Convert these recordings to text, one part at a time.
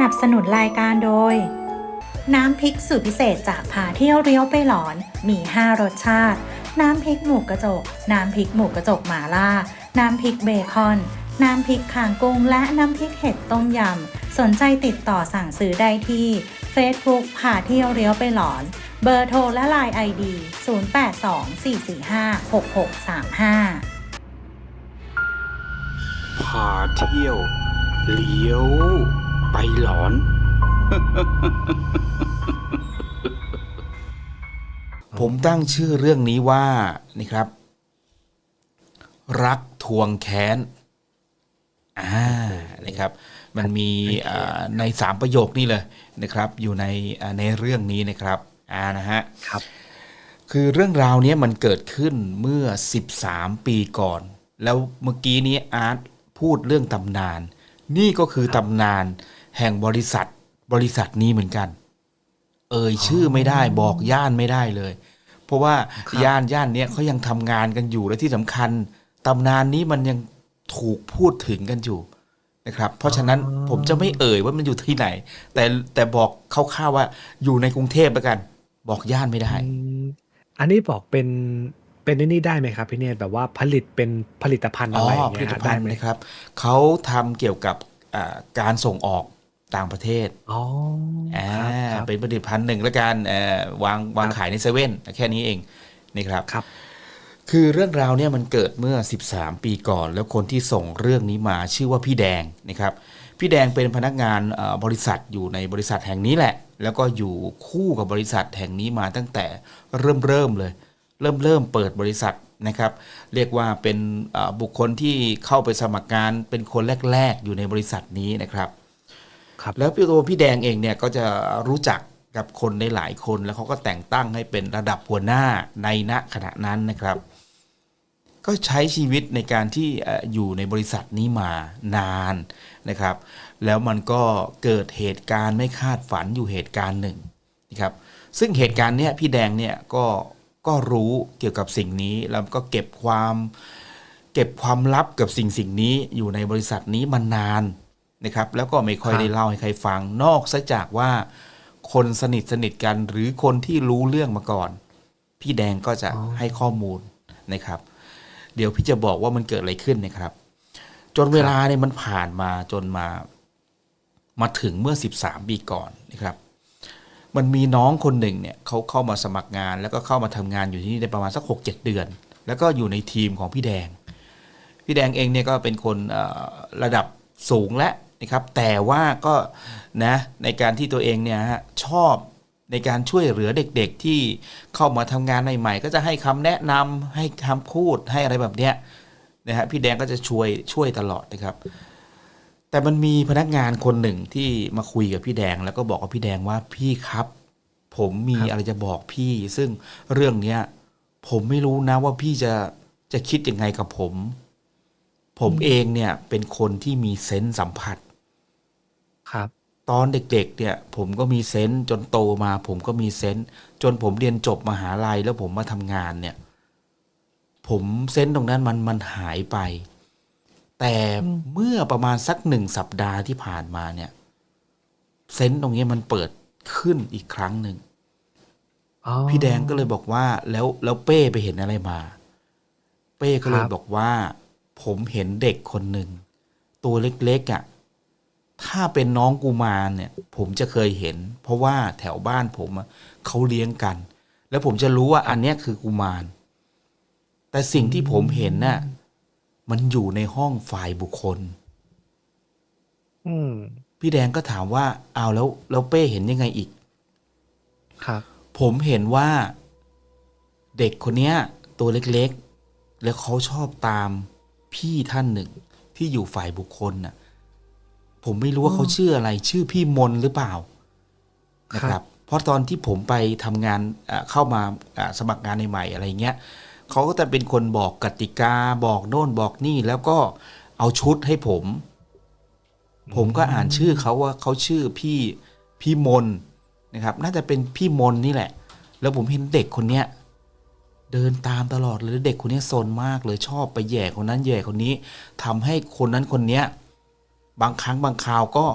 นับสนุนรายการโดย น้ำพริกสูตรพิเศษจากพาเที่ยวเรียวไปหลอน มี 5 รสชาติ น้ำพริกหมูกระจก น้ำพริกหมูกระจกหมาล่า น้ำพริกเบคอน น้ำพริกข่างกุ้ง และน้ำพริกเห็ดต้มยำ สนใจติดต่อสั่งซื้อได้ที่ Facebook พาเที่ยวเรียวไปหลอน เบอร์โทรและไลน์ ID 0824456635พาเที่ยว เลี้ยว ไปหลอน ผมตั้งชื่อเรื่องนี้ว่านี่ครับ รักทวงแค้นอ่านะครับ มันมีอ่าในสามประโยคนี่เลยนะครับ อยู่ในอ่าในเรื่องนี้นะครับอ่านะฮะครับ คือเรื่องราวเนี้ยมันเกิดขึ้นเมื่อ 13 ปีก่อน แล้วเมื่อกี้นี้อาร์ตพูดเรื่องตำนาน นี่ก็คือตำนาน แห่งบริษัท บริษัทนี้เหมือนกัน เอ่ยชื่อไม่ได้บอกย่านไม่ได้เลย เพราะว่าครับย่านย่านเนี้ยเขายังทำงานกันอยู่และที่สำคัญตำนานนี้มันยังถูกพูดถึงกันอยู่นะครับ เพราะฉะนั้นผมจะไม่เอ่ยว่ามันอยู่ที่ไหน แต่แต่บอกคร่าวๆว่าอยู่ในกรุงเทพแล้วกัน บอกย่านไม่ได้อืมอันนี้บอกเป็นเป็นไอ้นี่ได้ไหมครับพี่เนตรแบบว่าผลิตเป็นผลิตภัณฑ์อ๋อะอไรอย่างผเงี้ลิยตฮะภัได้ณฑ์ไหมนะครับเขาทำเกี่ยวกับอ่าการส่งออก ต่างประเทศอ๋ออ่าครับครับเป็นผลิตภัณฑ์หนึ่งแล้วกันเอ่อวางวางครับขายในเซเว่นแค่นี้เองนะครับครับ คือเรื่องราวเนี่ยมันเกิดเมื่อ 13 ปีก่อน แล้วคนที่ส่งเรื่องนี้มาชื่อว่าพี่แดงนะครับ พี่แดงเป็นพนักงานเอ่อบริษัทอยู่ในบริษัทแห่งนี้แหละ แล้วก็อยู่คู่กับบริษัทแห่งนี้มาตั้งแต่เริ่มเริ่มเลย เริ่มเริ่มเปิดบริษัทนะครับ เรียกว่าเป็นเอ่อบุคคลที่เข้าไปสมัครงานเป็นคนแรก ๆ อยู่ในบริษัทนี้นะครับ ครับ แล้วพี่ตัวพี่แดงเองเนี่ยก็จะรู้จักกับคนในหลายคนแล้วเขาก็แต่งตั้งให้เป็นระดับหัวหน้าในณขณะนั้นนะครับ ก็ใช้ชีวิตในการที่เอ่ออยู่ในบริษัทนี้มานานนะครับ แล้วมันก็เกิดเหตุการณ์ไม่คาดฝันอยู่เหตุการณ์หนึ่งนะครับ ซึ่งเหตุการณ์เนี้ยพี่แดงเนี่ยก็ก็รู้เกี่ยวกับสิ่งนี้แล้วก็เก็บความ เก็บความลับกับสิ่งสิ่งนี้อยู่ในบริษัทนี้มานาน นะครับแล้วก็ไม่ค่อยครับได้เล่าให้ใครฟังนอกซะจากว่า คนสนิทสนิทกันหรือคนที่รู้เรื่องมาก่อน พี่แดงก็จะให้ข้อมูลนะครับ เดี๋ยวพี่จะบอกว่ามันเกิดอะไรขึ้นนะครับ จนเวลาเนี่ยมันผ่านมาจนมา มาถึงเมื่อ 13 ปีก่อนนะครับ มันมีน้องคนหนึ่งเนี่ยเขาเข้ามาสมัครงาน แล้วก็เข้ามาทำงานอยู่ที่นี่ได้ประมาณสัก 6 7 เดือน แล้วก็อยู่ในทีมของพี่แดง พี่แดงเองเนี่ยก็เป็นคนเอ่อระดับสูงและ นะครับแต่ว่าก็นะในการที่ตัวเองเนี่ยฮะชอบในการช่วยเหลือเด็กๆที่เข้ามาทำงานใหม่ๆ ก็จะให้คำแนะนำให้คำพูดให้อะไรแบบเนี้ยนะฮะพี่แดงก็จะช่วยช่วยตลอดนะครับ แต่มันมีพนักงานคนหนึ่งที่มาคุยกับพี่แดง แล้วก็บอกกับพี่แดงว่าพี่ครับ ผมมีอะไรจะบอกพี่ ซึ่งเรื่องเนี้ยผมไม่รู้นะว่าพี่จะจะคิดยังไงกับผม ผมเองเนี่ยเป็นคนที่มีเซนส์สัมผัส ครับ ตอนเด็กๆ เนี่ยผมก็มีเซนส์จนโตมา ผมก็มีเซนส์จนผมเรียนจบมหาลัยแล้วผมมาทำงานเนี่ย ผมเซนส์ตรงนั้นมันมันหายไป แต่เมื่อประมาณสักหนึ่งสัปดาห์ที่ผ่านมาเนี่ย เซนส์ตรงนี้มันเปิดขึ้นอีกครั้งหนึ่งอ๋อพี่แดงก็เลยบอกว่าแล้วแล้วเป้ไปเห็นอะไรมา เป้ก็เลยครับบอกว่า ผมเห็นเด็กคนหนึ่ง ตัวเล็กๆอะ่ะ ถ้าเป็นน้องกุมารเนี่ย ผมจะเคยเห็น เพราะว่าแถวบ้านผมอะเขาเลี้ยงกัน แล้วผมจะรู้ว่าอันเนี้ยคือกุมาร แต่สิ่งที่ผมเห็นน่ะมันอยู่ในห้องฝ่ายบุคคล อืม พี่แดงก็ถามว่าเอาแล้วแล้วเป้เห็นยังไงอีก ครับ ผมเห็นว่าเด็กคนเนี้ย ตัวเล็กๆ แล้วเขาชอบตามพี่ท่านหนึ่งที่อยู่ฝ่ายบุคคลน่ะ ผมไม่รู้ว่าเขาชื่ออะไร ชื่อพี่มนหรือเปล่านะคครัรับบเพราะตอนที่ผมไปทำงานอะเข้ามาอะสมัครงานใหม่ๆอะไรเงี้ยเขาก็จะเป็นคนบอกกติกาบอกโน่นบอกนี่แล้วก็เอาชุดให้ผม ผมก็อ่านชื่อเขาว่าเขาชื่อพี่พี่มนนะครับ น่าจะเป็นพี่มนนี่แหละ แล้วผมเห็นเด็กคนเนี้ยเดินตามตลอดเลยเด็กคนเนี้ยซนมากเลยชอบไปแย่คนนั้นแย่คนนี้ทำให้คนนั้นคนเนี้ย บางครั้งบางคราวก็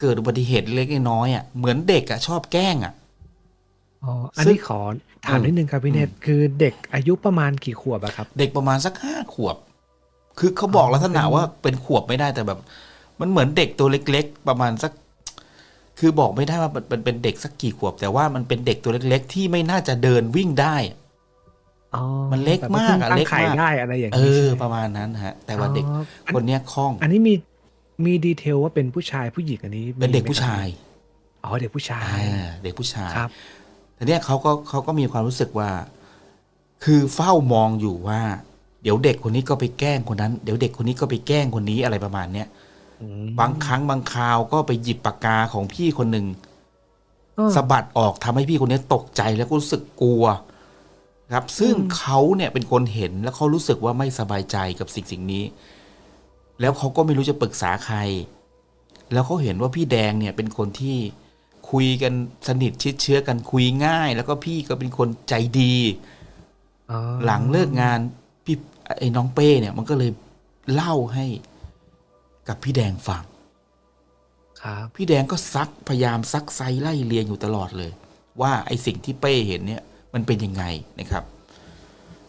เกิดอุบัติเหตุเล็กๆน้อยๆอะเหมือนเด็กอะชอบแกล้งอะอ๋ออันซึ่งนี้ขอถามเออนิดนึงครับพี่เนตรคือเด็กอายุประมาณกี่ขวบอะครับ เด็กประมาณสักห้าขวบ คือเขาบอกอ๋อลักษณะเป็นว่าเป็นขวบไม่ได้แต่แบบ มันเหมือนเด็กตัวเล็ก ๆ ประมาณสัก คือบอกไม่ได้ว่ามันเป็นเป็นเด็กสักกี่ขวบ แต่ว่ามันเป็นเด็กตัวเล็ก ๆ ที่ไม่น่าจะเดินวิ่งได้อ๋อมันเล็กแบบมากอะพิ่งตั้งเล็กไข่มากได้อะไรอย่างเอนี้อใช่ไหมประมาณนั้นฮะ แต่ว่าเด็กอ๋ออันคนเนี้ยคล่อง อันนี้มี มีดีเทลว่าเป็นผู้ชายผู้หญิงอันนี้มีเป็นเด็กไหมผู้ครับชายอ๋อเด็กผู้ชาย อ่าเด็กผู้ชายครับ ทีเนี้ยเขาก็เขาก็มีความรู้สึกว่า คือเฝ้ามองอยู่ว่า เดี๋ยวเด็กคนนี้ก็ไปแกล้งคนนั้น เดี๋ยวเด็กคนนี้ก็ไปแกล้งคนนี้อะไรประมาณเนี้ยอืมบางครั้งบางคราวก็ไปหยิบปากกาของพี่คนหนึ่ง เออ สะบัดออกทำให้พี่คนนี้ตกใจแล้วก็รู้สึกกลัว ครับ ซึ่งเขาเนี่ยเป็นคนเห็นแล้วเขารู้สึกว่าไม่สบายใจกับสิ่งสิ่งนี้ แล้วเขาก็ไม่รู้จะปรึกษาใคร แล้วเขาเห็นว่าพี่แดงเนี่ยเป็นคนที่คุยกันสนิทชิดเชื้อกันคุยง่าย แล้วก็พี่ก็เป็นคนใจดีอ๋อหลังเลิกงานพี่ไอ้น้องเป้เนี่ย มันก็เลยเล่าให้กับพี่แดงฟังครับพี่แดงก็ซักพยายามซักไซไล่เลียงอยู่ตลอดเลย ว่าไอ้สิ่งที่เป้เห็นเนี่ยมันเป็นยังไงนะครับ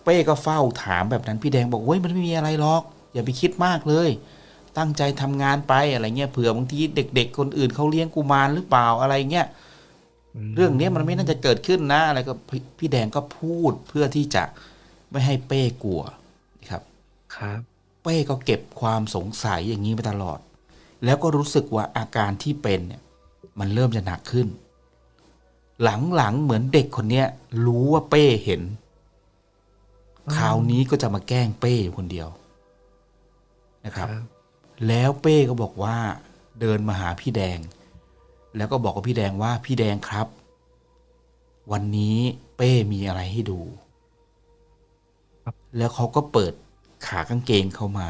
เป้ก็เฝ้าถามแบบนั้นพี่แดงบอกเว้ยมันไม่มีอะไรหรอก อย่าไปคิดมากเลย ตั้งใจทำงานไปอะไรเงี้ยเผื่อบางทีเด็ก ๆ คนอื่นเขาเลี้ยงกุมารหรือเปล่าอะไรเงี้ยมเรื่องเนี้ยมันไม่น่าจะเกิดขึ้นนะอะไรก็พี่พี่แดงก็พูดเพื่อที่จะไม่ให้เป้กลัวนะครับ ครับ เป้ก็เก็บความสงสัยอย่างนี้มาตลอด แล้วก็รู้สึกว่าอาการที่เป็นเนี่ย มันเริ่มจะหนักขึ้น หลังๆเหมือนเด็กคนเนี้ยรู้ว่าเป้เห็น คราวนี้ก็จะมาแกล้งเป้อยู่คนเดียว นะครับ แล้วเป้ก็บอกว่าเดินมาหาพี่แดง แล้วก็บอกกับพี่แดงว่าพี่แดงครับ วันนี้เป้มีอะไรให้ดู แล้วเขาก็เปิดขากางเกงเข้ามา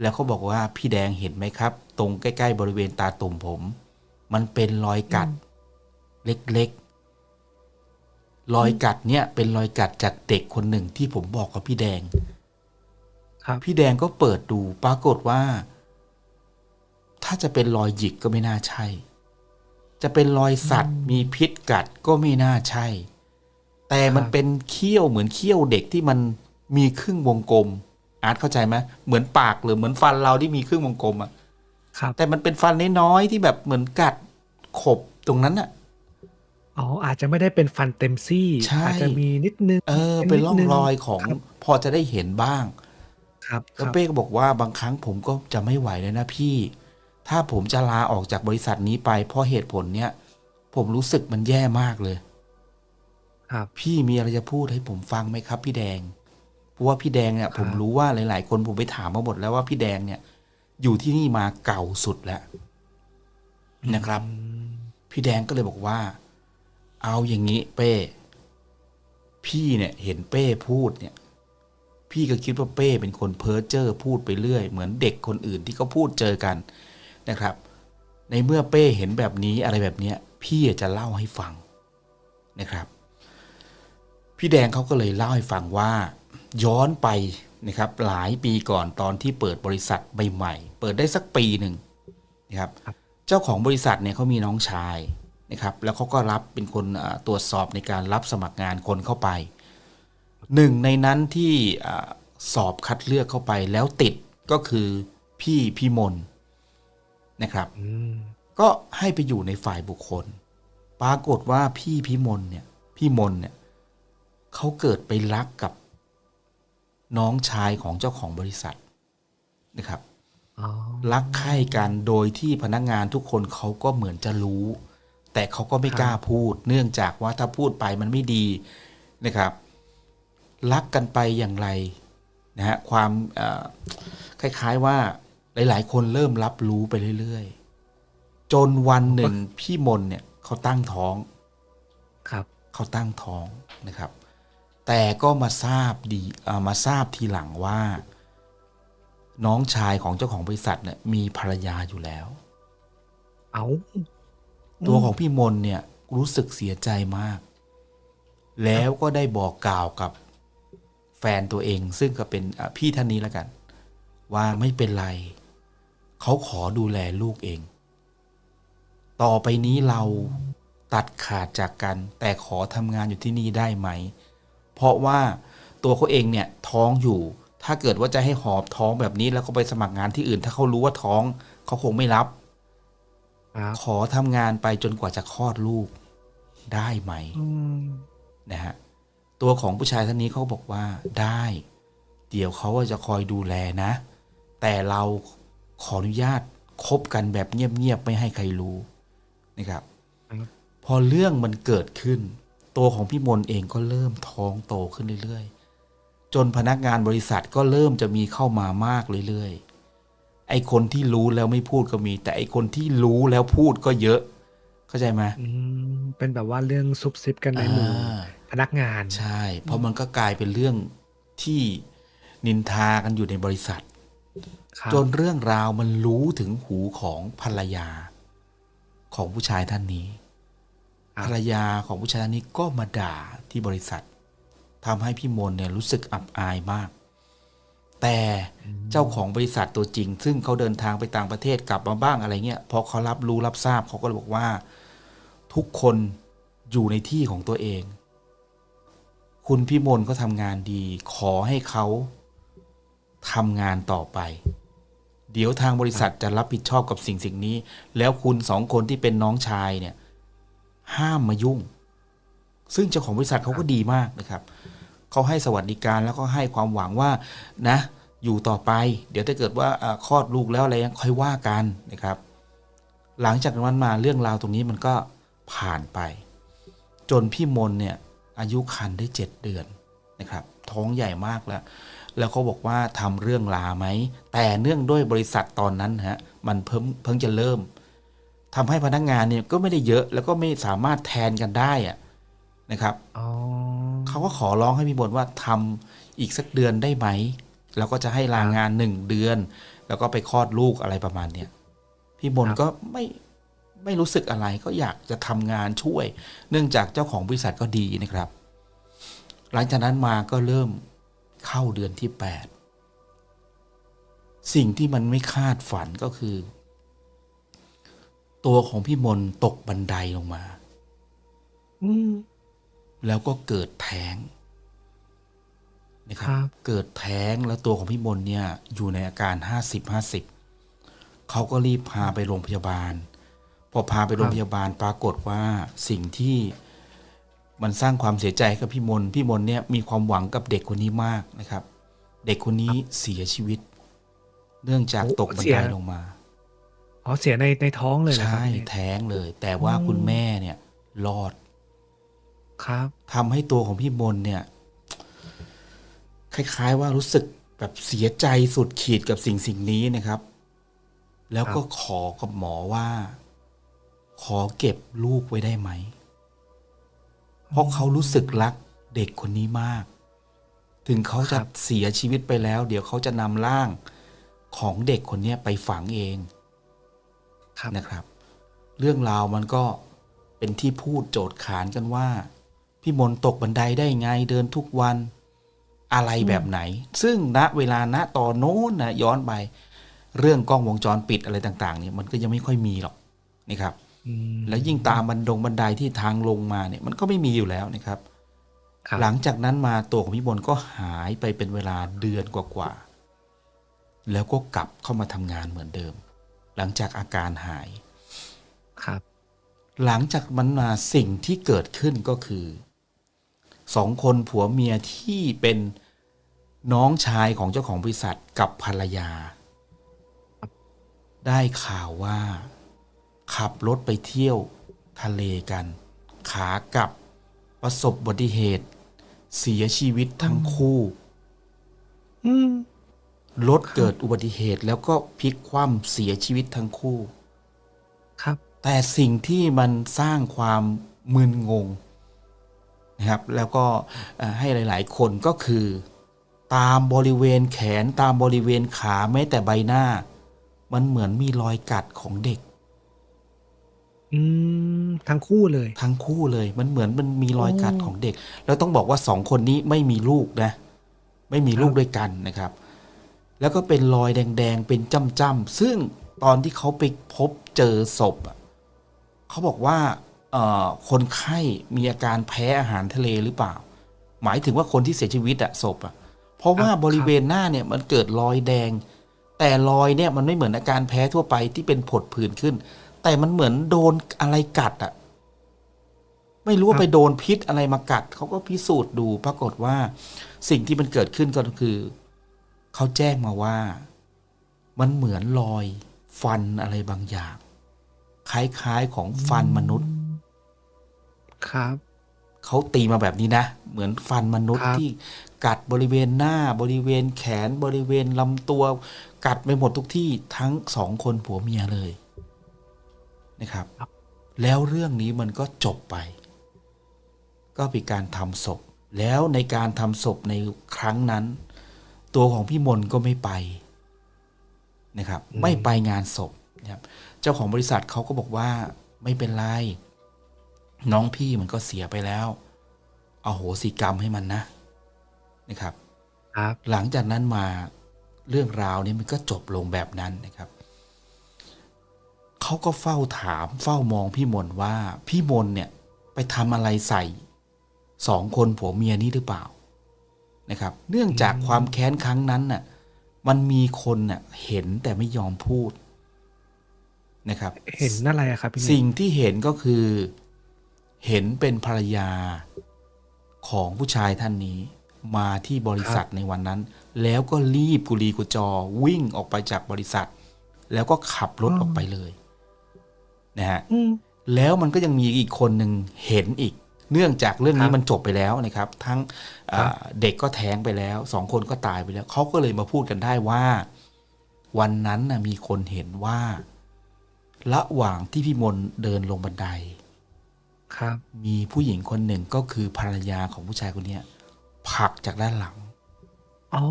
แล้วเขาบอกว่าพี่แดงเห็นไหมครับ ตรงใกล้ๆบริเวณตาตุ่มผม มันเป็นรอยกัด เล็กๆรอยกัดเนี่ยเป็นรอยกัดจากเด็กคนหนึ่งที่ผมบอกกับพี่แดง ครับ พี่แดงก็เปิดดูปรากฏว่า ถ้าจะเป็นรอยหยิกก็ไม่น่าใช่ จะเป็นรอยสัตว์ มีพิษกัดก็ไม่น่าใช่ แต่มันครับเป็นเขี้ยวเหมือนเขี้ยวเด็กที่มันมีครึ่งวงกลม อาร์ตเข้าใจไหมเหมือนปากหรือเหมือนฟันเราที่มีครึ่งวงกลมอะครับ แต่มันเป็นฟันน้อยๆที่แบบเหมือนกัดขบตรงนั้นอะอ๋ออาจจะไม่ได้เป็นฟันเต็มซี่ใช่อาจจะมีนิดนึง เออ เป็นร่องดงรอยของครับพอจะได้เห็นบ้าง ครับคแล้วรับเป้ก็บอกว่าบางครั้งผมก็จะไม่ไหวเลยนะพี่ ถ้าผมจะลาออกจากบริษัทนี้ไป เพราะเหตุผลเนี้ยผมรู้สึกมันแย่มากเลย ครับ พี่มีอะไรจะพูดให้ผมฟังไหมครับ พี่แดง เพราะว่าพี่แดงเนี่ยครับผมรู้ว่าหลาย ๆ คนผมไปถามมาหมดแล้วว่าพี่แดงเนี่ย อยู่ที่นี่มาเก่าสุดแล้วนะครับพี่แดงก็เลยบอกว่า เอาอย่างนี้เป้ พี่เนี่ย เห็นเป้พูดเนี่ย พี่ก็คิดว่าเป้เป็นคนเพ้อเจ้อพูดไปเรื่อย เหมือนเด็กคนอื่นที่เขาพูดเจอกันนะครับ ในเมื่อเป้เห็นแบบนี้อะไรแบบเนี้ยพี่จะเล่าให้ฟังนะครับ พี่แดงเขาก็เลยเล่าให้ฟังว่า ย้อนไปนะครับหลายปีก่อนตอนที่เปิดบริษัทใหม่ๆเปิดได้สักปีหนึ่งนะครับครับเจ้าของบริษัทเนี่ยเขามีน้องชายนะครับ แล้วเขาก็รับเป็นคนอ่าตรวจสอบในการรับสมัครงานคนเข้าไป หนึ่งในนั้นที่อ่าสอบคัดเลือกเข้าไปแล้วติดก็คือพี่พี่มนนะครับอืมก็ให้ไปอยู่ในฝ่ายบุคคล ปรากฏว่าพี่พี่มนเนี่ย พี่มนเนี่ยเขาเกิดไปรักกับน้องชายของเจ้าของบริษัทนะครับอ๋อรักใคร่กันโดยที่พนักงานทุกคนเขาก็เหมือนจะรู้ แต่เขาก็ไม่กล้าพูด เนื่องจากว่าถ้าพูดไปมันไม่ดีนะครับ รักกันไปอย่างไรนะฮะความเอ่อคล้ายๆว่าหลาย ๆ คนเริ่มรับรู้ไปเรื่อย ๆ จนวันหนึ่งพี่มนเนี่ยเขาตั้งท้องครับเขาตั้งท้องนะครับ แต่ก็มาทราบดีเอ่อมาทราบทีหลังว่า น้องชายของเจ้าของบริษัทเนี่ยมีภรรยาอยู่แล้ว เอาตัวของพี่มนเนี่ยรู้สึกเสียใจมาก แล้วก็ได้บอกกล่าวกับ แฟนตัวเอง ซึ่งก็เป็นอะพี่ท่านนี้แล้วกัน ว่าไม่เป็นไร เขาขอดูแลลูกเอง ต่อไปนี้เราตัดขาดจากกัน แต่ขอทำงานอยู่ที่นี่ได้ไหม เพราะว่าตัวเขาเองเนี่ยท้องอยู่ ถ้าเกิดว่าจะให้หอบท้องแบบนี้แล้วก็ไปสมัครงานที่อื่น ถ้าเขารู้ว่าท้องเขาคงไม่รับครับขอทำงานไปจนกว่าจะคลอดลูกได้ไหมอืมนะฮะ ตัวของผู้ชายท่านนี้เขาบอกว่าได้ เดี๋ยวเขาจะคอยดูแลนะ แต่เราขออนุญาตคบกันแบบเงียบๆไม่ให้ใครรู้นะครับครับ พอเรื่องมันเกิดขึ้น ตัวของพี่มนเองก็เริ่มท้องโตขึ้นเรื่อยๆ จนพนักงานบริษัทก็เริ่มจะมีเข้ามามากเรื่อยๆ ไอ้คนที่รู้แล้วไม่พูดก็มี แต่ไอ้คนที่รู้แล้วพูดก็เยอะ เข้าใจไหมอืมเป็นแบบว่าเรื่องซุบซิบกันในหมู่อ่า พนักงาน ใช่ เพราะมันก็กลายเป็นเรื่องที่นินทากันอยู่ในบริษัทครับจนเรื่องราวมันรู้ถึงหูของภรรยา ของผู้ชายท่านนี้ครับภรรยาของผู้ชายท่านนี้ก็มาด่าที่บริษัททำให้พี่มนเนี่ยรู้สึกอับอายมาก แต่เจ้าของบริษัทตัวจริง ซึ่งเขาเดินทางไปต่างประเทศกลับมาบ้างอะไรเงี้ยพอเขารับรู้รับทราบเขาก็เลยบอกว่า ทุกคนอยู่ในที่ของตัวเอง คุณพี่มนก็ทำงานดี ขอให้เขาทำงานต่อไป เดี๋ยวทางบริษัทจะรับผิดชอบกับสิ่งสิ่งนี้ แล้วคุณสองคนที่เป็นน้องชายเนี่ย ห้ามมายุ่ง ซึ่งเจ้าของบริษัทเขาก็ดีมากนะครับเขาให้สวัสดิการแล้วก็ให้ความหวังว่านะ อยู่ต่อไป เดี๋ยวถ้าเกิดว่าคลอดลูกแล้วอะไรยังค่อยว่ากันนะครับ หลังจากนั้นมาเรื่องราวตรงนี้มันก็ผ่านไป จนพี่มนเนี่ย อายุคันได้เจ็ดเดือนนะครับท้องใหญ่มากแล้ว แล้วเขาบอกว่าทำเรื่องลาไหม แต่เนื่องด้วยบริษัทตอนนั้นฮะมันเพิ่งเพิ่งจะเริ่มทำให้พนักงานเนี่ยก็ไม่ได้เยอะแล้วก็ไม่สามารถแทนกันได้อะนะครับอ๋อเขาก็ขอร้องให้พี่บนว่าทำอีกสักเดือนได้ไหม แล้วก็จะให้ลางานหนึ่งเดือน แล้วก็ไปคลอดลูกอะไรประมาณเนี้ยพี่บนก็ไม่ ไม่รู้สึกอะไรก็อยากจะทำงานช่วย เนื่องจากเจ้าของบริษัทก็ดีนะครับ หลังจากนั้นมาก็เริ่มเข้าเดือนที่แปดสิ่งที่มันไม่คาดฝันก็คือ ตัวของพี่มนตกบันไดลงมาอืมแล้วก็เกิดแท้งนะครัครับบเกิดแท้งแล้วตัวของพี่มนเนี่ย อยู่ในอาการห้าสิบห้าสิบเขาก็รีบพาไปโรงพยาบาล พอพาไปโรงพยาบาลปรากฏว่าสิ่งที่มันสร้างความเสียใจกับพี่มนพี่มนเนี่ยมีความหวังกับเด็กคนนี้มากนะครับ เด็กคนนี้เสียชีวิต เนื่องจากตกบันไดลงมาอ๋อเสียในในท้องเลยเหรอครับใช่เนี่ยแท้งเลย แต่ว่าคุณแม่เนี่ยรอด ครับทำให้ตัวของพี่มนเนี่ย คล้าย ๆ ว่ารู้สึกแบบเสียใจสุดขีดกับสิ่งสิ่งนี้นะครับ แล้วก็ขอกับหมอว่า ขอเก็บลูกไว้ได้ไหม เพราะเขารู้สึกรักเด็กคนนี้มาก ถึงเขาจะเสียชีวิตไปแล้ว เดี๋ยวเขาจะนำร่างของเด็กคนเนี้ยไปฝังเองครับนะครับ เรื่องราวมันก็เป็นที่พูดโจทย์ขานกันว่า พี่มนต์ตกบันไดได้ไงเดินทุกวันอะไรแบบไหน ซึ่งณเวลาณตอนโน้นนะย้อนไป เรื่องกล้องวงจรปิดอะไรต่าง ๆ เนี่ยมันก็ยังไม่ค่อยมีหรอกนะครับอืม แล้วยิ่งตามบันดงบันไดที่ทางลงมาเนี่ยมันก็ไม่มีอยู่แล้วนะครับครับหลังจากนั้นมาตัวของพี่มนต์ก็หายไปเป็นเวลาเดือนกว่าๆแล้วก็กลับเข้ามาทำงานเหมือนเดิม หลังจากอาการหายครับ หลังจากมันมาสิ่งที่เกิดขึ้นก็คือสองคนผัวเมียที่เป็นน้องชายของเจ้าของบริษัทกับภรรยา ได้ข่าวว่า ขับรถไปเที่ยวทะเลกัน ขากลับประสบอุบัติเหตุ เสียชีวิตทั้งคู่อืมรถเกิดอุบัติเหตุแล้วก็พลิกคว่ำเสียชีวิตทั้งคู่ ครับ แต่สิ่งที่มันสร้างความมึนงงนะครับ แล้วก็เอ่อให้หลาย ๆ คนก็คือ ตามบริเวณแขนตามบริเวณขาแม้แต่ใบหน้า มันเหมือนมีรอยกัดของเด็ก อืม ทั้งคู่เลย ทั้งคู่เลย มันเหมือนมันมีรอยกัดโอ้ของเด็ก แล้วต้องบอกว่าสองคนนี้ไม่มีลูกนะ ไม่มีลูกครับด้วยกันนะครับ แล้วก็เป็นรอยแดงๆ เป็นจ้ำๆซึ่งตอนที่เขาไปพบเจอศพอะเขาบอกว่าเอ่อคนไข้มีอาการแพ้อาหารทะเลหรือเปล่า หมายถึงว่าคนที่เสียชีวิตอะศพอะเพราะว่าครับบริเวณหน้าเนี่ยมันเกิดรอยแดง แต่รอยเนี่ยมันไม่เหมือนอาการแพ้ทั่วไปที่เป็นผดผื่นขึ้น แต่มันเหมือนโดนอะไรกัดอะไม่รู้ว่าไปโดนพิษอะไรมากัด เขาก็พิสูจน์ดูปรากฏว่า สิ่งที่มันเกิดขึ้นก็คือ เขาแจ้งมาว่า มันเหมือนรอย ฟันอะไรบางอย่าง คล้ายๆของฟันมนุษย์ ครับ เขาตีมาแบบนี้นะ เหมือนฟันมนุษย์ครับที่กัดบริเวณหน้าบริเวณแขนบริเวณลำตัว กัดไปหมดทุกที่ทั้งสองคนผัวเมียเลย นะครับ แล้วเรื่องนี้มันก็จบไป ก็เป็นการทำศพ แล้วในการทำศพในครั้งนั้น ตัวของพี่มนก็ไม่ไปนะครับ ไม่ไปงานศพนะครับ เจ้าของบริษัทเขาก็บอกว่าไม่เป็นไร น้องพี่มันก็เสียไปแล้วเอาโหสิกรรมให้มันนะนะครับครับหลังจากนั้นมาเรื่องราวนี้มันก็จบลงแบบนั้นนะครับ เขาก็เฝ้าถามเฝ้ามองพี่มนว่าพี่มนเนี่ยไปทำอะไรใส่สองคนผัวเมียนี้หรือเปล่านะครับ เนื่องจากความแค้นครั้งนั้นน่ะมันมีคนน่ะเห็นแต่ไม่ยอมพูดนะครับ เห็นอะไรอะครับพี่เนตสิ่งที่เห็นก็คือ เห็นเป็นภรรยาของผู้ชายท่านนี้มาที่บริษัทในวันนั้น แล้วก็รีบกุลีกุจอวิ่งออกไปจากบริษัท แล้วก็ขับรถออกไปเลย นะฮะอืมแล้วมันก็ยังมีอีกคนหนึ่งเห็นอีก เนื่องจากเรื่องนี้ครับมันจบไปแล้วนะครับ ทั้งเอ่อครับเด็กก็แท้งไปแล้วสองคนก็ตายไปแล้วเขาก็เลยมาพูดกันได้ว่า วันนั้นนะมีคนเห็นว่าระหว่างที่พี่มนเดินลงบันได ครับ มีผู้หญิงคนหนึ่งก็คือภรรยาของผู้ชายคนเนี้ยผลักจากด้านหลังอ๋อ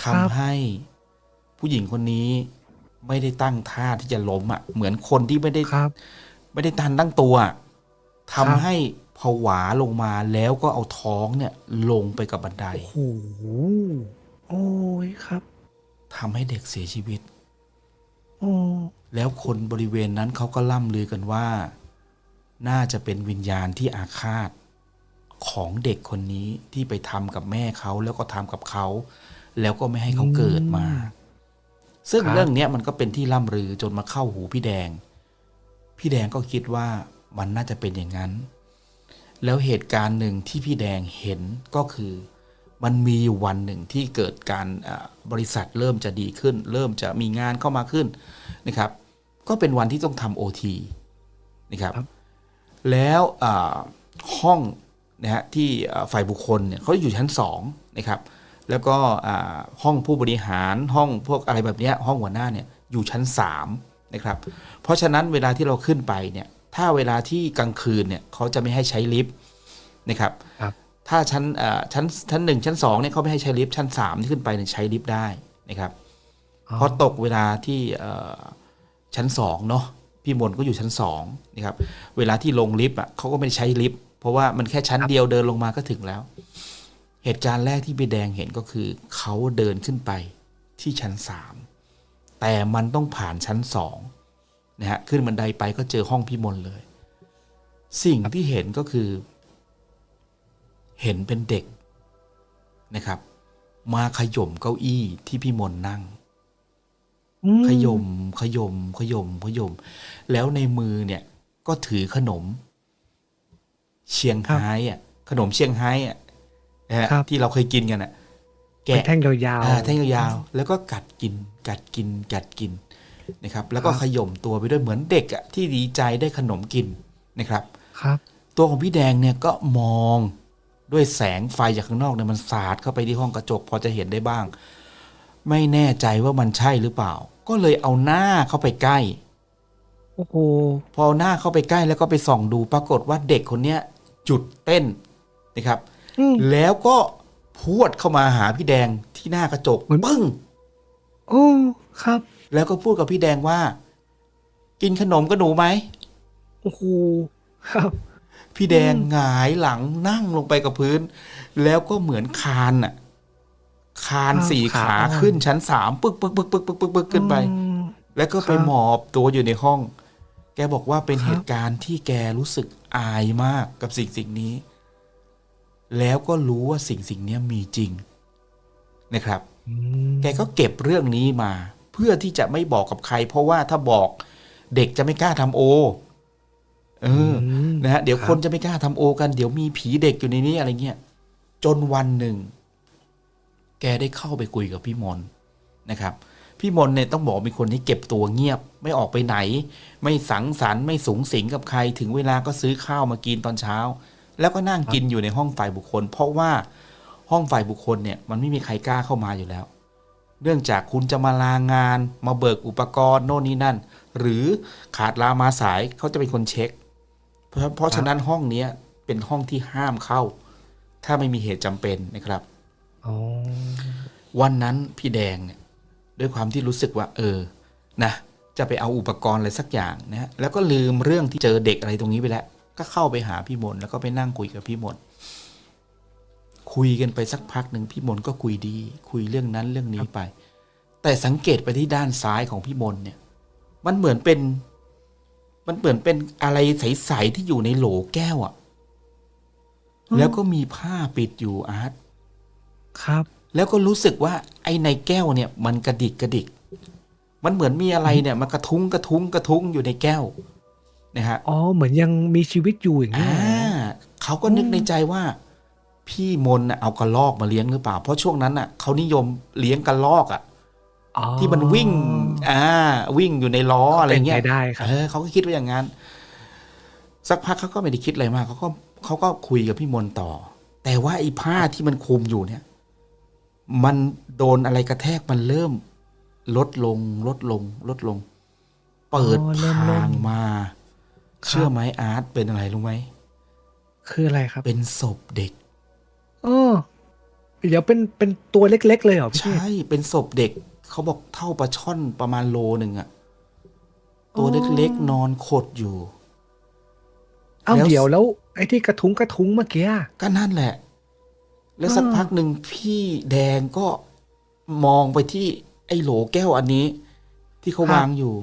ทำครับให้ผู้หญิงคนนี้ ไม่ได้ตั้งท่าที่จะล้มอะ เหมือนคนที่ไม่ได้ครับไม่ได้ทันตั้งตัวอะครัทำบให้ผวาลงมาแล้วก็เอาท้องเนี่ย ลงไปกับบันไดโอ้โหโอ้ยครับทำให้เด็กเสียชีวิตโอ้แล้วคนบริเวณนั้นเขาก็ล่ำลือกันว่า น่าจะเป็นวิญญาณที่อาฆาต ของเด็กคนนี้ที่ไปทำกับแม่เขาแล้วก็ทำกับเขา แล้วก็ไม่ให้เขาเกิดมา ซึ่งเรื่องเนี้ยมันก็เป็นที่ล่ำลือจนมาเข้าหูพี่แดง พี่แดงก็คิดว่ามันน่าจะเป็นอย่างนั้น แล้วเหตุการณ์หนึ่งที่พี่แดงเห็นก็คือ มันมีอยู่วันหนึ่งที่เกิดการอ่าบริษัทเริ่มจะดีขึ้น เริ่มจะมีงานเข้ามาขึ้นนะครับ ก็เป็นวันที่ต้องทำโอทีนะครับครับแล้วอ่าห้องนะฮะที่อ่าฝ่ายบุคคลเนี่ยเขาอยู่ชั้นสองนะครับ แล้วก็อ่าห้องผู้บริหารห้องพวกอะไรแบบเนี้ยห้องหัวหน้าเนี่ยอยู่ชั้นสามนะครับเพราะฉะนั้นเวลาที่เราขึ้นไปเนี่ยถ้าเวลาที่กลางคืนเนี่ยเขาจะไม่ให้ใช้ลิฟต์นะครับครับถ้าชั้นเอ่อชั้นชั้นหนึ่งชั้นสองเนี่ยเขาไม่ให้ใช้ลิฟต์ชั้นสามที่ขึ้นไปเนี่ยใช้ลิฟต์ได้นะครับอ๋อพอตกเวลาที่เอ่อชั้นสองเนาะพี่มนก็อยู่ชั้นสองนะครับเวลาที่ลงลิฟต์อะเขาก็ไม่ได้ใช้ลิฟต์เพราะว่ามันแค่ชั้นเดียวเดินลงมาก็ถึงแล้ว เหตุการณ์แรกที่พี่แดงเห็นก็คือ เขาเดินขึ้นไปที่ชั้นสามแต่มันต้องผ่านชั้นสองนะฮะขึ้นบันไดไปก็เจอห้องพี่มนเลย สิ่งที่เห็นก็คือ เห็นเป็นเด็กนะครับ มาขย่มเก้าอี้ที่พี่มนนั่งอืมขยมขยมขยมขยมแล้วในมือเนี่ย ก็ถือขนม เชียงไฮ้อะขนมเชียงไฮ้อะ นะฮะครับ ที่เราเคยกินกันอะเป็นแท่งยาวอ่าแท่งยาวๆแล้วก็กัดกิน กัดกิน กัดกินนะครับ แล้วก็ครับ ขย่มตัวไปด้วยเหมือนเด็กอะที่ดีใจได้ขนมกินนะครับ ครับ ตัวของพี่แดงเนี่ยก็มองด้วยแสงไฟจากข้างนอกเนี่ยมันสาดเข้าไปที่ห้องกระจกพอจะเห็นได้บ้าง ไม่แน่ใจว่ามันใช่หรือเปล่า ก็เลยเอาหน้าเข้าไปใกล้ โอ้โหพอเอาหน้าเข้าไปใกล้แล้วก็ไปส่องดูปรากฏว่าเด็กคนเนี้ยจุดเต้นนะครับอืม แล้วก็พรวดเข้ามาหาพี่แดงที่หน้ากระจกเหมือนปึ้งโอ้ครับ แล้วก็พูดกับพี่แดงว่า กินขนมกับหนูไหมโอ้โหครับ พี่แดงหงายหลังนั่งลงไปกับพื้น แล้วก็เหมือนคานน่ะคานครับสี่ขาขาอ่อนขึ้นชั้นสามปึ๊กปึ๊กปึ๊กปึ๊กปึ๊กปึ๊กปึ๊กขึ้นไปอืมแล้วก็ไปครับหมอบตัวอยู่ในห้อง แกบอกว่าเป็นครับเหตุการณ์ที่แกรู้สึกอายมากกับสิ่งสิ่งนี้ แล้วก็รู้ว่าสิ่งสิ่งนี้มีจริงนะครับอืมแกก็เก็บเรื่องนี้มา เพื่อที่จะไม่บอกกับใคร เพราะว่าถ้าบอกเด็กจะไม่กล้าทำโอ เอออมนะฮะเดี๋ยวครับคนจะไม่กล้าทำโอกัน เดี๋ยวมีผีเด็กอยู่ในนี้อะไรเงี้ย จนวันหนึ่ง แกได้เข้าไปคุยกับพี่มนต์นะครับ พี่มนต์เนี่ยต้องบอกเป็นคนที่เก็บตัวเงียบ ไม่ออกไปไหน ไม่สังสรรค์ไม่สูงสิงกับใคร ถึงเวลาก็ซื้อข้าวมากินตอนเช้า แล้วก็นั่งกินอยู่ในห้องฝ่ายบุคคล เพราะว่าห้องฝ่ายบุคคลเนี่ยมันไม่มีใครกล้าเข้ามาอยู่แล้ว เนื่องจากคุณจะมาลางาน มาเบิกอุปกรณ์โน่นนี่นั่น หรือขาดลามาสายเขาจะเป็นคนเช็ค เพราะเพราะฉะนั้นห้องเนี้ยเป็นห้องที่ห้ามเข้า ถ้าไม่มีเหตุจำเป็นนะครับอ๋อวันนั้นพี่แดงเนี่ยด้วยความที่รู้สึกว่า เออนะจะไปเอาอุปกรณ์อะไรสักอย่างนะฮะแล้วก็ลืมเรื่องที่เจอเด็กอะไรตรงนี้ไปแล้ว ก็เข้าไปหาพี่มนต์แล้วก็ไปนั่งคุยกับพี่มนต์คุยกันไปสักพักหนึ่งพี่มนต์ก็คุยดี คุยเรื่องนั้นเรื่องนี้ไป แต่สังเกตไปที่ด้านซ้ายของพี่มนต์เนี่ย มันเหมือนเป็น มันเหมือนเป็นอะไรใสๆที่อยู่ในโหลแก้วอะแล้วก็มีผ้าปิดอยู่อาร์ตครับ แล้วก็รู้สึกว่า ไอ้ในแก้วเนี่ย มันกระดิกกระดิก มันเหมือนมีอะไรเนี่ย มันกระทุ้งกระทุ้งกระทุ้งอยู่ในแก้ว นะฮะอ๋อเหมือนยังมีชีวิตอยู่อย่างนี้อ่าเหรอเขาก็นึกในใจว่า พี่มนต์น่ะเอากระลอกมาเลี้ยงหรือเปล่า เพราะช่วงนั้นน่ะเขานิยมเลี้ยงกระลอกอะอ๋อที่มันวิ่ง อ่า วิ่งอยู่ในล้ออะไรเงี้ยเป็นไปได้ครับเออเขาก็คิดว่าอย่างนั้น สักพักเขาก็ไม่ได้คิดอะไรมากเขาก็เขาก็คุยกับพี่มนต์ต่อ แต่ว่าไอ้ผ้าที่มันคลุมอยู่เนี่ย มันโดนอะไรกระแทกมันเริ่ม ลดลง ลดลง ลดลง เปิดอ๋อเริ่มทางลงมาครับ เชื่อไหมอาร์ตเป็นอะไรรู้ไหมคืออะไรครับ เป็นศพเด็กเออเดี๋ยวเป็นเป็นตัวเล็ก ๆ เลยเหรอพี่ใช่เป็นศพเด็กเขาบอกเท่าปลาช่อนประมาณโลหนึ่งอะตัวอ๋อเล็กๆนอนขดอยู่ เอ้าแล้วเดี๋ยวแล้ว ไอ้ที่กระทุ้งกระทุ้งเมื่อกี้อะก็นั่นแหละ แล้วอ่าสักพักหนึ่งพี่แดงก็มองไปที่ไอ้โหลแก้วอันนี้ ที่เขาวางอยู่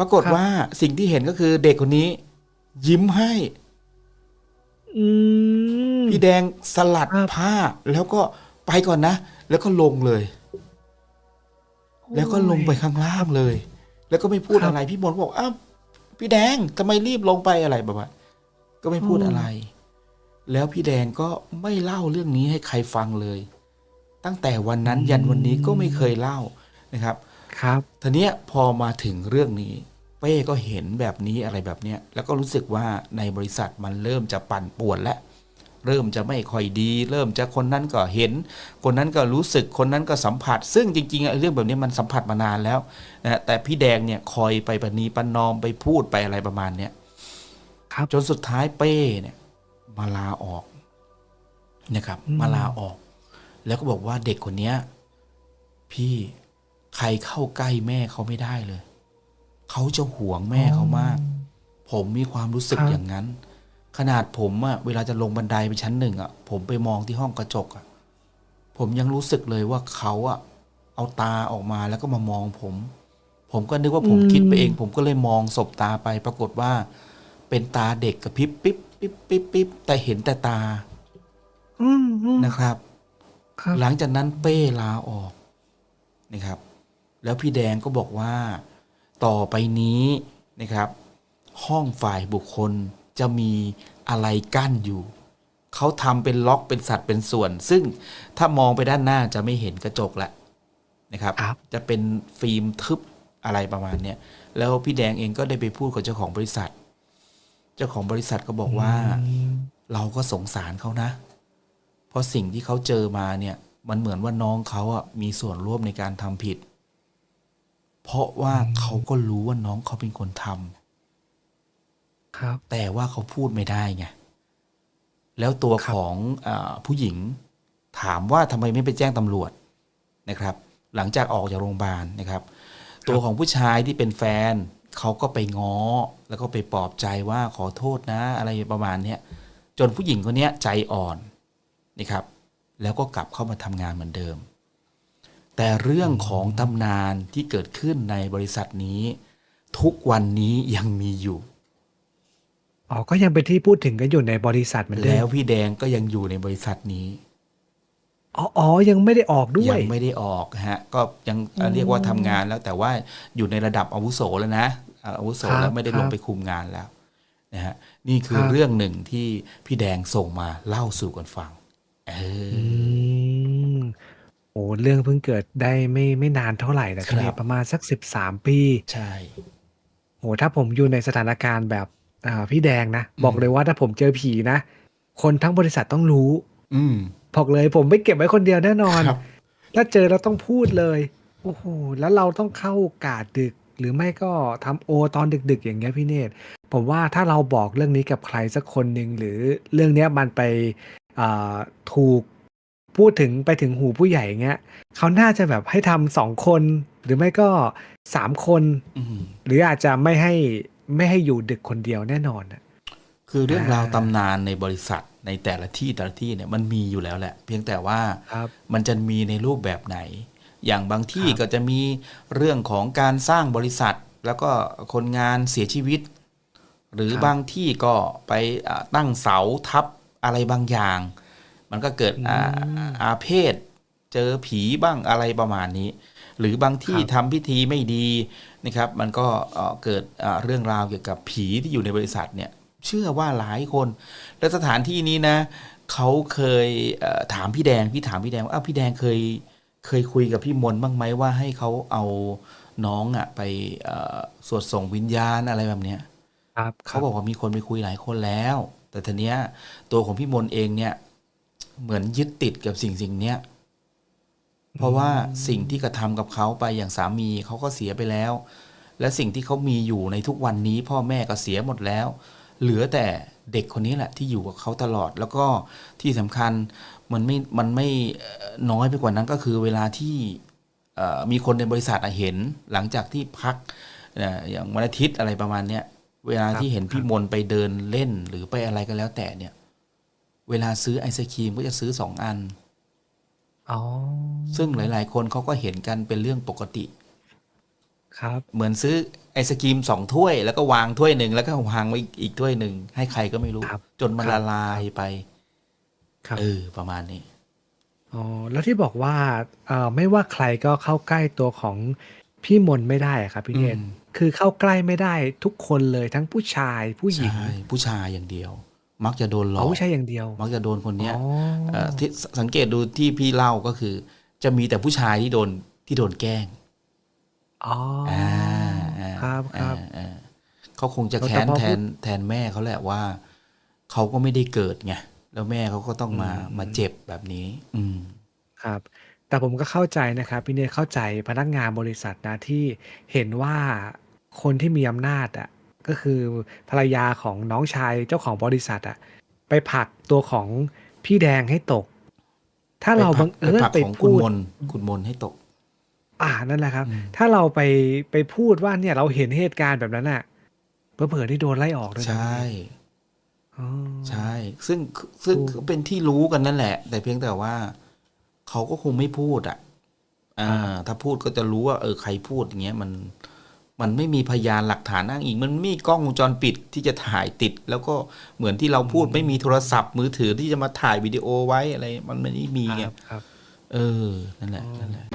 ปรากฏว่าสิ่งที่เห็นก็คือเด็กคนนี้ ยิ้มให้อืมพี่แดงสลัดครับผ้า แล้วก็ไปก่อนนะ แล้วก็ลงเลย แล้วก็ลงไปข้างล่างเลย แล้วก็ไม่พูดครับอะไร พี่มนต์บอกอ้าวพี่แดงทำไมรีบลงไปอะไรแบบว่าก็ไม่พูดอืมอะไร แล้วพี่แดงก็ไม่เล่าเรื่องนี้ให้ใครฟังเลย ตั้งแต่วันนั้นยันวันนี้ก็ไม่เคยเล่านะครับ ครับทีเนี้ยพอมาถึงเรื่องนี้ เป้ก็เห็นแบบนี้อะไรแบบเนี้ยแล้วก็รู้สึกว่าในบริษัทมันเริ่มจะปั่นป่วนแล้วเริ่มจะไม่ค่อยดี เริ่มจะคนนั้นก็เห็น คนนั้นก็รู้สึกคนนั้นก็สัมผัส ซึ่งจริงๆอะเรื่องแบบนี้มันสัมผัสมานานแล้วนะแต่พี่แดงเนี่ยคอยไปปณีประนอมไปพูดไปอะไรประมาณเนี้ยครับจนสุดท้ายเป้เนี่ย มาลาออกนะครับอืมมาลาออก แล้วก็บอกว่าเด็กคนเนี้ย พี่ใครเข้าใกล้แม่เขาไม่ได้เลย เขาจะหวงแม่เขามาก ผมมีความรู้สึกครับอย่างนั้น ขนาดผมอะเวลาจะลงบันไดไปชั้นหนึ่งอะผมไปมองที่ห้องกระจกอะผมยังรู้สึกเลยว่าเขาอะเอาตาออกมาแล้วก็มามองผม ผมก็นึกว่าผมคิดไปเอง ผมก็เลยมองศบตาไป ปรากฏว่า เป็นตาเด็กกับพริบปิ๊บปิ๊บปิ๊บปิ๊บแต่เห็นแต่ตาอืมอืมนะครับครับ หลังจากนั้นเป้ลาออกนะครับ แล้วพี่แดงก็บอกว่า ต่อไปนี้นะครับ ห้องฝ่ายบุคคลจะมีอะไรกั้นอยู่เขาทำเป็นล็อกเป็นสัดเป็นส่วน ซึ่งถ้ามองไปด้านหน้าจะไม่เห็นกระจกละนะครับครับจะเป็นฟิล์มทึบอะไรประมาณเนี้ยแล้วพี่แดงเองก็ได้ไปพูดกับเจ้าของบริษัท เจ้าของบริษัทก็บอกว่าอืมเราก็สงสารเขานะ เพราะสิ่งที่เขาเจอมาเนี่ย มันเหมือนว่าน้องเขาอะมีส่วนร่วมในการทำผิด เพราะว่าเขาก็รู้ว่าน้องเขาเป็นคนทำครับ แต่ว่าเขาพูดไม่ได้ไงแล้วตัวครับของอาผู้หญิงถามว่าทำไมไม่ไปแจ้งตำรวจนะครับ หลังจากออกจากโรงพยาบาลนะครับ ตัวของผู้ชายที่เป็นแฟนเขาก็ไปง้อ แล้วก็ไปปลอบใจว่าขอโทษนะ อะไรประมาณเนี้ยจนผู้หญิงคนเนี้ยใจอ่อนนะครับ แล้วก็กลับเข้ามาทำงานเหมือนเดิม แต่เรื่องของตำนานที่เกิดขึ้นในบริษัทนี้ ทุกวันนี้ยังมีอยู่อ๋อก็ยังเป็นที่พูดถึงกันอยู่ในบริษัทเหมือนเดิแล้วมพี่แดงก็ยังอยู่ในบริษัทนี้อ๋ออ๋อยังไม่ได้ออกด้วยัยงไม่ได้ออกฮะ ก็ยังเรียกว่าทำงานแล้วแต่ว่าอยู่ในระดับอาวุโสแล้วนะอาวุโสครับแล้วไม่ได้ครับลงไปคุมงานแล้วนะฮะนี่คือครับเรื่องหนึ่งที่พี่แดงส่งมาเล่าสู่กันฟัง เอออืมโอ้ เรื่องเพิ่งเกิดได้ไม่ไม่นานเท่าไหร่นะพี่ครับ ประมาณสักสิบสามปี ใช่ โหถ้าผมอยู่ในสถานการณ์แบบอ่าพี่แดงนะบอกเลยว่าถ้าผมเจอผีนะ คนทั้งบริษัทต้องรู้อืม บอกเลยผมไม่เก็บไว้คนเดียวแน่นอนครับ ถ้าเจอเราต้องพูดเลยโอ้โหแล้วเราต้องเข้ากาดดึก หรือไม่ก็ทำโอตอนดึก ๆ อย่างเงี้ยพี่เนตรผมว่าถ้าเราบอกเรื่องนี้กับใครสักคนหนึ่งหรือเรื่องเนี้ยมันไปอ่าถูก พูดถึงไปถึงหูผู้ใหญ่เงี้ยเขาน่าจะแบบให้ทำสองคน หรือไม่ก็สามคนอืมหรืออาจจะไม่ให้ไม่ให้อยู่ดึกคนเดียวแน่นอนน่ะคือเรื่องราวอ่าตำนานในบริษัทในแต่ละที่แต่ละที่เนี่ยมันมีอยู่แล้วแหละ เพียงแต่ว่าครับมันจะมีในรูปแบบไหน อย่างบางที่ครับก็จะมีเรื่องของการสร้างบริษัท แล้วก็คนงานเสียชีวิต หรือครับบางที่ก็ไปอ่าตั้งเสาทับอะไรบางอย่าง มันก็เกิดอาอืมอาเพศ เจอผีบ้างอะไรประมาณนี้ หรือบางที่ครับทำพิธีไม่ดีนะครับ มันก็เอ่อเกิดอ่าเรื่องราวเกี่ยวกับผีที่อยู่ในบริษัทเนี่ย เชื่อว่าหลายคน และสถานที่นี้นะเขาเคยเอ่อถามพี่แดงพี่ถามพี่แดงว่าอ้าวพี่แดงเคยเคยคุยกับพี่มนต์บ้างไหมว่าให้เขาเอาน้องอะไปเอ่อสวดส่งวิญญาณอะไรแบบเนี้ยครับเขาบอกว่ามีคนไปคุยหลายคนแล้ว แต่ทีเนี้ยตัวของพี่มนต์เองเนี่ย เหมือนยึดติดกับสิ่งสิ่งเนี้ยเพราะว่าสิ่งที่กระทำกับเขาไปอย่างสามีเขาก็เสียไปแล้ว และสิ่งที่เขามีอยู่ในทุกวันนี้ พ่อแม่ก็เสียหมดแล้ว เหลือแต่เด็กคนนี้แหละที่อยู่กับเขาตลอดแล้วก็ที่สำคัญมันไม่มันไม่น้อยไปกว่านั้นก็คือเวลาที่มีคนในบริษัทเห็นหลังจากที่พักอย่างวันอาทิตย์อะไรประมาณเนี้ยเวลาที่เห็นพี่มนไปเดินเล่นหรือไปอะไรก็แล้วแต่เนี่ย เวลาซื้อไอศครีมก็จะซื้อสองอันอ๋อซึ่งหลาย ๆ คนเขาก็เห็นกันเป็นเรื่องปกติ ครับ เหมือนซื้อไอศกรีมสองถ้วย แล้วก็วางถ้วยหนึ่งแล้วก็วางไว้อีกถ้วยหนึ่งให้ใครก็ไม่รู้ ครับจนมันครับ ละลายไปครับ เออประมาณนี้ อ๋อแล้วที่บอกว่าเอ่อไม่ว่าใครก็เข้าใกล้ตัวของพี่มนต์ไม่ได้อะครับพี่เนตรอืม คือเข้าใกล้ไม่ได้ทุกคนเลยทั้งผู้ชายผู้หญิง ใช่ผู้ชายอย่างเดียว มักจะโดนหลอเอากผู้ชายอย่างเดียว มักจะโดนคนเนี้ยอ๋อเอ่อที่สังเกตดูที่พี่เล่าก็คือ จะมีแต่ผู้ชายที่โดนที่โดนแกล้งอ๋อออ่าอ่าครับครับ อ่าอ่าเขาคงจะแต่แค้นพอแทพูดนแทนแม่เขาแหละว่า เขาก็ไม่ได้เกิดไงแล้วแม่เขาก็ต้องมาอืมมาเจ็บแบบนี้ อืม ครับ แต่ผมก็เข้าใจนะครับพี่เนตรเข้าใจพนักงานบริษัทนะที่เห็นว่าคนที่มีอำนาจอะ ก็คือภรรยาของน้องชายเจ้าของบริษัทอะไปผลักตัวของพี่แดงให้ตก ถ้าเราบังเอิญไปผลักไปของคุพูณดมนต์คุณมนต์ให้ตก อ่านั่นแหละครับอืมถ้าเราไปไปพูดว่าเนี่ยเราเห็นเหตุการณ์แบบนั้นอะเผลอๆที่โดนไล่ออกด้วยนะใช่อ๋อใช่ ซึ่งซึ่งถูกก็เป็นที่รู้กันนั่นแหละ แต่เพียงแต่ว่าเขาก็คงไม่พูดอะ อ่า ถ้าพูดก็จะรู้ว่า เออใครพูดอย่างเงี้ยมัน มันไม่มีพยานหลักฐานอ้างอิง มันไม่มีกล้องวงจรปิดที่จะถ่ายติด แล้วก็เหมือนที่เราพูดไม่มีโทรศัพท์มือถือที่จะมาถ่ายวิดีโอไว้อะไร มันไม่ได้มีคไงรับครับเออ นั่นแหละนั่นแหละ